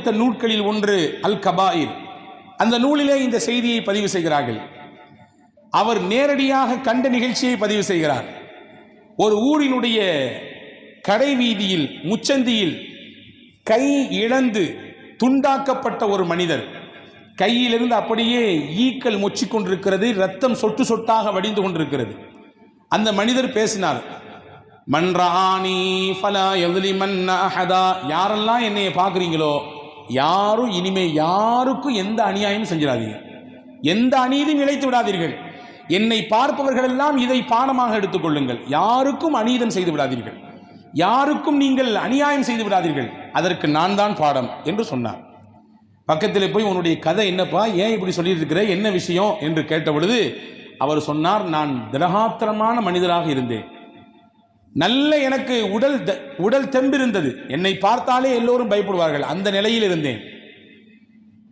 குறித்த நூட்களில் ஒன்று அல் கபாயிர். அந்த நூலிலே இந்த செய்தியை பதிவு செய்கிறார்கள். அவர் நேரடியாக கண்ட நிகழ்ச்சியை பதிவு செய்கிறார். ஒரு ஊரினுடைய கடை வீதியில் முச்சந்தியில் கை இழந்து துண்டாக்கப்பட்ட ஒரு மனிதர். கையிலிருந்து அப்படியே ஈக்கள் மொச்சிக் கொண்டிருக்கிறது ரத்தம் சொட்டு சொட்டாக வடிந்து கொண்டிருக்கிறது. அந்த மனிதர் பேசினார் மன்றாணி ஃபலா எதிலி மன்னா யாரெல்லாம் என்னைய பார்க்குறீங்களோ யாரும் இனிமே யாருக்கும் எந்த அநியாயமும் செஞ்சிடாதீங்க. எந்த அநீதியும் இழைத்து விடாதீர்கள். என்னை பார்ப்பவர்கள் எல்லாம் இதை பானமாக எடுத்துக்கொள்ளுங்கள் யாருக்கும் அநீதம் செய்து விடாதீர்கள். யாருக்கும் நீங்கள் அநியாயம் செய்து விடாதீர்கள். அதற்கு நான் தான் பாடம் என்று சொன்னார். பக்கத்தில் போய் உன்னுடைய கதை என்னப்பா? ஏன் இப்படி சொல்லியிருக்கிற? என்ன விஷயம்? என்று கேட்ட பொழுது அவர் சொன்னார் நான் திரகாத்திரமான மனிதராக இருந்தேன். நல்ல எனக்கு உடல் உடல் தெம்பிருந்தது. என்னை பார்த்தாலே எல்லோரும் பயப்படுவார்கள். அந்த நிலையில் இருந்தேன்.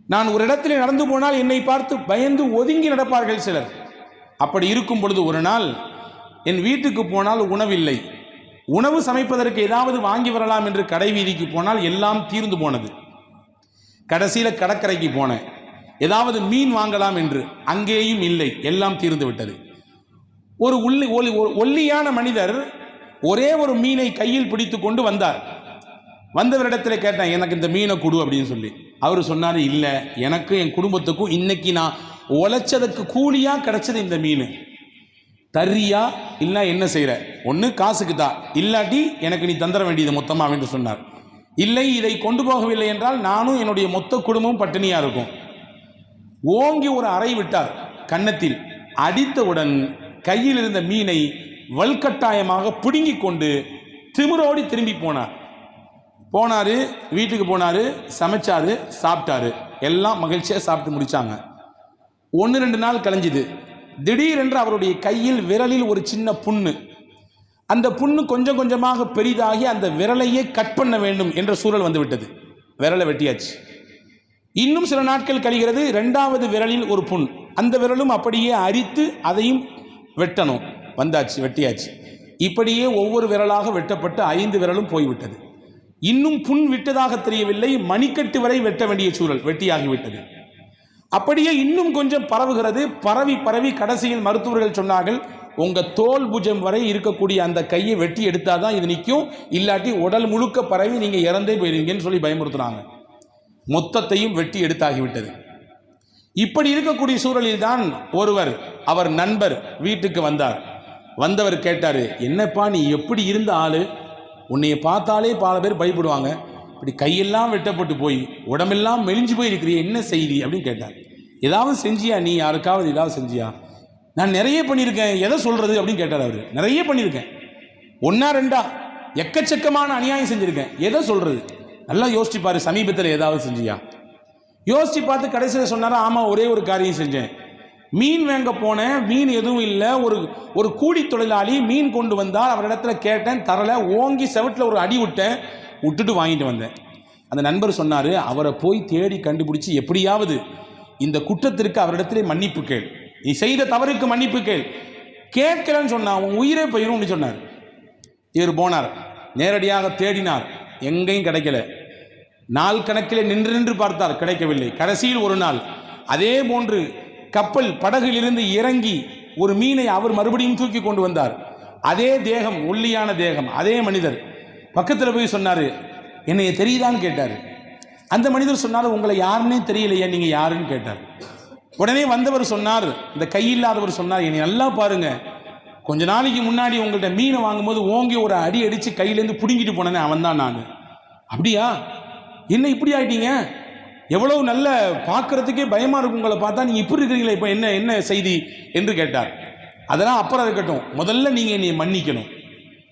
நான் ஒரு இடத்திலே நடந்து போனால் என்னை பார்த்து பயந்து ஒதுங்கி நடப்பார்கள் சிலர். அப்படி இருக்கும் பொழுது ஒரு நாள் என் வீட்டுக்கு போனால் உணவில்லை. உணவு சமைப்பதற்கு ஏதாவது வாங்கி வரலாம் என்று கடை வீதிக்கு போனால் எல்லாம் தீர்ந்து போனது. கடைசியில் கடற்கரைக்கு போனேன். ஏதாவது மீன் வாங்கலாம் என்று அங்கேயும் இல்லை. எல்லாம் தீர்ந்து விட்டது. ஒரு உள்ளி ஒலி ஒல்லியான மனிதர் ஒரே ஒரு மீனை கையில் பிடித்து கொண்டு வந்தார். வந்தவரிடத்தில் கேட்டேன் எனக்கு இந்த மீனை கொடு அப்படின்னு சொல்லி. அவர் சொன்னார் இல்லை எனக்கு என் குடும்பத்துக்கும் இன்னைக்கு நான் உழைச்சதுக்கு கூலியாக கிடைச்சது இந்த மீன். தர்றியா இல்லை என்ன செய்கிற ஒன்று காசுக்கு தான் இல்லாட்டி எனக்கு நீ தந்துட வேண்டியது மொத்தமாக என்று சொன்னார். இல்லை இதை கொண்டு போகவில்லை என்றால் நானும் என்னுடைய மொத்த குடும்பமும் பட்டினியாக இருக்கும். ஓங்கி ஒரு அறை விட்டார் கன்னத்தில். அடித்தவுடன் கையில் இருந்த மீனை வல்கட்டாயமாக பிடுங்கி கொண்டு திமிரோடி திரும்பி போனார். போனாரு வீட்டுக்கு போனார் சமைச்சாரு சாப்பிட்டாரு. எல்லாம் மகிழ்ச்சியாக சாப்பிட்டு முடித்தாங்க ஒன்று ரெண்டு நாள் கலைஞ்சிது திடீரென்று அவருடைய கையில் விரலில் ஒரு சின்ன புண்ணு. அந்த புண்ணு கொஞ்சம் கொஞ்சமாக பெரிதாகி அந்த விரலையே கட் பண்ண வேண்டும் என்ற சூழல் வந்துவிட்டது. விரலை வெட்டியாச்சு. இன்னும் சில நாட்கள் கழிகிறது ரெண்டாவது விரலில் ஒரு புண். அந்த விரலும் அப்படியே அரித்து அதையும் வெட்டணும். வந்தாச்சு வெட்டியாச்சு. இப்படியே ஒவ்வொரு விரலாக வெட்டப்பட்டு ஐந்து விரலும் போய்விட்டது. இன்னும் புண் விட்டதாக தெரியவில்லை மணிக்கட்டு வரை வெட்ட வேண்டிய சூழல் வெட்டியாகிவிட்டது. அப்படியே இன்னும் கொஞ்சம் பரவுகிறது பரவி பரவி கடைசியில் மருத்துவர்கள் சொன்னார்கள் உங்க தோல் புஜம் வரை இருக்கக்கூடிய அந்த கையை வெட்டி எடுத்தாதான் இது நிற்கும் இல்லாட்டி உடல் முழுக்க பரவி நீங்க இறந்தே போயிருவீங்கன்னு சொல்லி பயமுறுத்துனாங்க மொத்தத்தையும் வெட்டி எடுத்தாகிவிட்டது. இப்படி இருக்கக்கூடிய சூழலில் தான் ஒருவர் அவர் நண்பர் வீட்டுக்கு வந்தார். வந்தவர் கேட்டார் என்னப்பா நீ எப்படி இருந்த ஆள்? உன்னைய பார்த்தாலே பல பேர் பயப்படுவாங்க. இப்படி கையெல்லாம் வெட்டப்பட்டு போய் உடம்பெல்லாம் மெலிஞ்சு போய் இருக்கிறிய என்ன செய்தி? அப்படின்னு கேட்டார். ஏதாவது செஞ்சியா நீ? யாருக்காவது ஏதாவது செஞ்சியா? நான் நிறைய பண்ணியிருக்கேன். எதை சொல்கிறது அப்படின்னு கேட்டார் அவர். நிறைய பண்ணியிருக்கேன். ஒன்றா ரெண்டா? எக்கச்சக்கமான அநியாயம் செஞ்சுருக்கேன். எதை சொல்கிறது நல்லா யோசிச்சு பாரு சமீபத்தில் ஏதாவது செஞ்சியா? யோசிச்சு பார்த்து கடைசியில் சொன்னாரா ஆமாம் ஒரே ஒரு காரியம் செஞ்சேன். மீன் வாங்க போனேன் மீன் எதுவும் இல்லை. ஒரு ஒரு கூலி தொழிலாளி மீன் கொண்டு வந்தால் அவரிடத்துல கேட்டேன் தரல ஓங்கி செவட்டில் ஒரு அடி விட்டேன் விட்டுட்டு வாங்கிட்டு வந்தேன். அந்த நண்பர் சொன்னார் அவரை போய் தேடி கண்டுபிடிச்சி எப்படியாவது இந்த குற்றத்திற்கு அவரிடத்திலே மன்னிப்பு கேள். நீ செய்த தவறுக்கு மன்னிப்பு கேள். கேட்கலன்னு சொன்னால் உன் உயிரே போயிரும்னு சொன்னார். இவர் போனார். நேரடியாக தேடினார். எங்கேயும் கிடைக்கல. நாள் கணக்கில் நின்று நின்று பார்த்தார் கிடைக்கவில்லை. கடைசியில் ஒரு நாள். அதே போன்று கப்பல் படகிலிருந்து இறங்கி ஒரு மீனை அவர் மறுபடியும் தூக்கி கொண்டு வந்தார். அதே தேகம் ஒல்லியான தேகம் அதே மனிதர். பக்கத்தில் போய் சொன்னார் என்னைய தெரியுதான்னு? கேட்டார். அந்த மனிதர் சொன்னார் உங்களை யாருன்னே தெரியலையே நீங்கள் யாருன்னு? கேட்டார். உடனே வந்தவர் சொன்னார் இந்த கையில்லாதவர் சொன்னார் என்னை நல்லா பாருங்க. கொஞ்ச நாளைக்கு முன்னாடி உங்கள்கிட்ட மீனை வாங்கும்போது ஓங்கி ஒரு அடி அடித்து கையிலேருந்து பிடுங்கிட்டு போனேனே அவன் தான் நான். அப்படியா? என்ன இப்படி ஆயிட்டீங்க? எவ்வளவு நல்ல பார்க்கறதுக்கே பயமா இருக்கும் உங்களை பார்த்தா நீங்க இப்படி இருக்கிறீங்களே இப்போ என்ன என்ன செய்தி என்று கேட்டார். அதெல்லாம் அப்புறம் இருக்கட்டும். முதல்ல நீங்க என்னை மன்னிக்கணும்.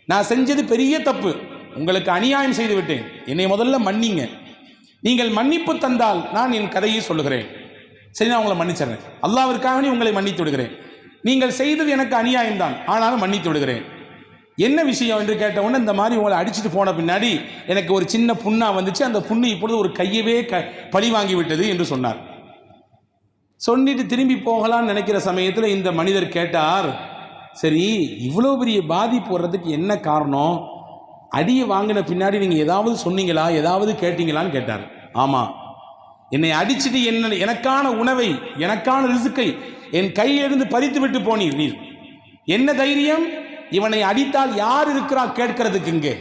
நான் செஞ்சது பெரிய தப்பு. உங்களுக்கு அநியாயம் செய்து விட்டேன். என்னை முதல்ல மன்னிங்க. நீங்கள் மன்னிப்பு தந்தால் நான் என் கதையை சொல்லுகிறேன். சரி நான் உங்களை மன்னிச்சிடுறேன். அல்லாவிற்காக உங்களை மன்னித்து விடுகிறேன். நீங்கள் செய்தது எனக்கு அநியாயம்தான். ஆனாலும் மன்னித்து விடுகிறேன். என்ன விஷயம் என்று கேட்டவுடனே இந்த மாதிரி உங்களை அடிச்சுட்டு போன பின்னாடி எனக்கு ஒரு சின்ன புண்ணா வந்துச்சு. அந்த புண்ணு இப்பொழுது ஒரு கையவே க பழி வாங்கி விட்டது என்று சொன்னார். சொல்லிட்டு திரும்பி போகலாம்னு நினைக்கிற சமயத்தில் இந்த மனிதர் கேட்டார் சரி இவ்வளோ பெரிய பாதிப்பு வர்றதுக்கு என்ன காரணம்? அடியை வாங்கின பின்னாடி நீங்கள் ஏதாவது சொன்னீங்களா? ஏதாவது கேட்டீங்களான்னு கேட்டார். ஆமாம் என்னை அடிச்சிட்டு என்ன எனக்கான உணவை எனக்கான ரிசுக்கை என் கையிலிருந்து பறித்து விட்டு போனீர் நீர். என்ன தைரியம்? இவனை அடித்தால் யார் இருக்கிறா கேட்கிறதுக்கு இங்கே?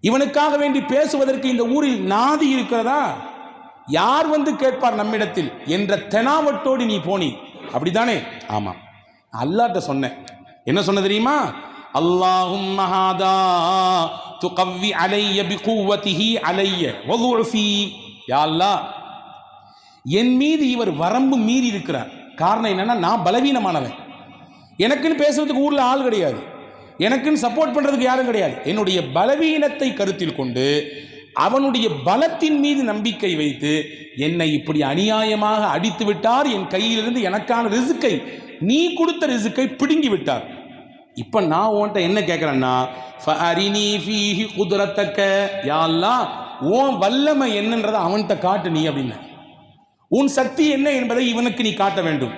இவனுக்காக வேண்டி பேசுவதற்கு இந்த ஊரில் நாதி இருக்கிறதா? யார் வந்து கேட்பார் நம்மிடத்தில்? என்ற தெனாவட்டோடு நீ போனி. அப்படித்தானே? ஆமாம். அல்லாட்ட சொன்னேன். என்ன சொன்ன தெரியுமா? அல்லாஹும் மஹாதா துகவ்வி அலைய பிகுவதிஹி அலைய வகுஃபி யா அல்லாஹ் என் மீது இவர் வரம்பு மீறி இருக்கிறார். காரணம் என்னன்னா நான் பலவீனமானவன். எனக்குன்னு பேசுறதுக்கு ஊரில் ஆள் கிடையாது. எனக்குன்னு சப்போர்ட் பண்றதுக்கு யாரும் கிடையாது. என்னுடைய பலவீனத்தை கருத்தில் கொண்டு அவனுடைய பலத்தின் மீது நம்பிக்கை வைத்து என்னை இப்படி அநியாயமாக அடித்து விட்டார் என் கையிலிருந்து எனக்கான ரிசுக்கை நீ கொடுத்த ரிசுக்கை பிடுங்கி விட்டார். இப்ப நான் உன்கிட்ட என்ன கேட்கிறேன்னா குதிரத்தக்க. யாழ்லாம் உன் வல்லமை என்னன்றதை அவன்கிட்ட காட்டு நீ அப்படின்னு உன் சக்தி என்ன என்பதை இவனுக்கு நீ காட்ட வேண்டும்.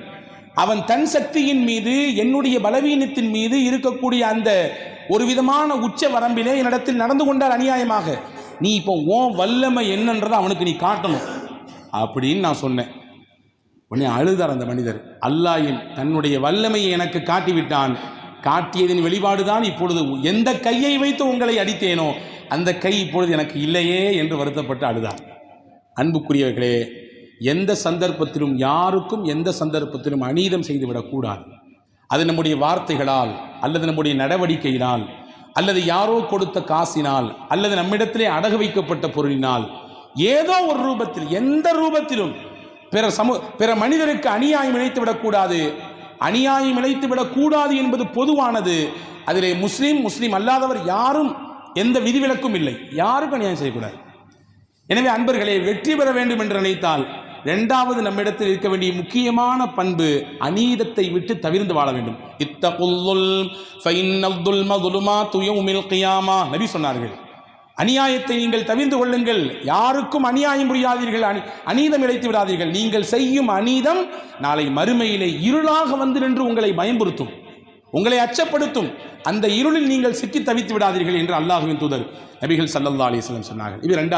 அவன் தன் சக்தியின் மீது என்னுடைய பலவீனத்தின் மீது இருக்கக்கூடிய அந்த ஒரு விதமான உச்ச வரம்பிலே என்னிடத்தில் நடந்து கொண்டார் அநியாயமாக. நீ இப்போ உன் வல்லமை என்னன்றதை அவனுக்கு நீ காட்டணும். அப்படின்னு நான் சொன்னேன். உடனே அழுதார் அந்த மனிதர். அல்லாயின் தன்னுடைய வல்லமையை எனக்கு காட்டிவிட்டான். காட்டியதின் வெளிப்பாடுதான் இப்பொழுது எந்த கையை வைத்து உங்களை அடித்தேனோ அந்த கை இப்பொழுது எனக்கு இல்லையே என்று வருத்தப்பட்டு அழுதார். அன்புக்குரியவர்களே எந்த சந்தர்ப்பத்திலும் யாருக்கும் எந்த சந்தர்ப்பத்திலும் அநீதம் செய்துவிடக்கூடாது அது நம்முடைய வார்த்தைகளால் அல்லது நம்முடைய நடவடிக்கையினால் அல்லது யாரோ கொடுத்த காசினால் அல்லது நம்மிடத்திலே அடகு வைக்கப்பட்ட பொருளினால் ஏதோ ஒரு ரூபத்தில் எந்த ரூபத்திலும் பிற சமூ பிற மனிதருக்கு அநியாயம் இழைத்து விடக்கூடாது அநியாயம் இழைத்து விடக்கூடாது என்பது பொதுவானது. அதிலே முஸ்லீம் முஸ்லீம் அல்லாதவர் யாரும் எந்த விதிவிலக்கும் இல்லை. யாருக்கும் அநியாயம் செய்யக்கூடாது. எனவே அன்பர்களே வெற்றி பெற வேண்டும் என்று நினைத்தால் இரண்டாவது நம்மிடத்தில் இருக்க வேண்டிய முக்கியமான பண்பு அநீதத்தை விட்டு தவிர்ந்து வாழ வேண்டும். இத்தகுல்லுல் கியாமா. நபி சொன்னார்கள் அநியாயத்தை நீங்கள் தவிர்ந்து கொள்ளுங்கள். யாருக்கும் அநியாயம் புரியாதீர்கள். அனி அநீதம் இழைத்து விடாதீர்கள். நீங்கள் செய்யும் அநீதம் நாளை மறுமையிலே இருளாக வந்து நின்று உங்களை பயம்புறுத்தும். உங்களை அச்சப்படுத்தும். அந்த இருளில் நீங்கள் சிக்கி தவித்து விடாதீர்கள் என்று அல்லாஹுவின் தூதர் நபிகள் சல்லல்லா அலிஸ்லம் சொன்னார்கள். இது ரெண்டு